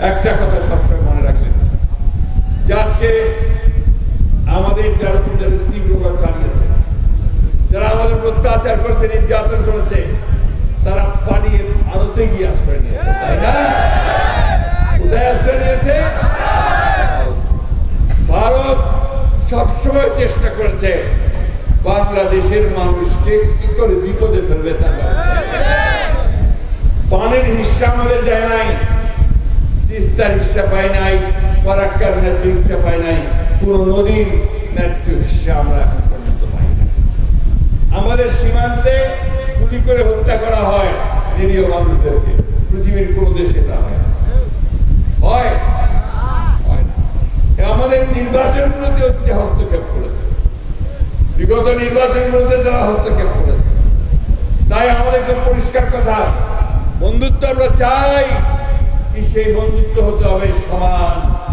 একটা কথা সবসময় মনে রাখবেন যে আমাদের যারা যারা তীব্রভাবে চালিয়েছে, যারা আমাদের অত্যাচার করেছে, নির্যাতন করেছে, তারা পালিয়ে ভারতে গিয়ে আশ্রয় নিয়েছে, তাই না? কোথায় আশ্রয় নিয়েছে? ভারত সবসময় চেষ্টা করেছে বাংলাদেশের মানুষকে কি করে বিপদে ফেলবে তার। পানির হিস্সা আমাদের দেয় নাই। তিস্তার হিস্সা পাই নাই ফারাক্কার ন্যায্য হিস্সা পাই নাই পুরো নদীর ন্যায্য হিস্সা আমরা এখন পর্যন্ত পাই না আমাদের সীমান্তে গুলি করে হত্যা করা হয় নিরীহ মানুষদেরকে, পৃথিবীর কোনো দেশে না। হয়? না। হয় আমাদের নির্বাচনগুলোতে যে হস্তক্ষেপ করেছে। বিগত নির্বাচনগুলোতে যারা হস্তক্ষেপ করেছে। তাই আমাদেরকে পরিষ্কার কথা, বন্ধুত্ব আমরা চাই। সেই বন্ধুত্ব হতে হবে সমান?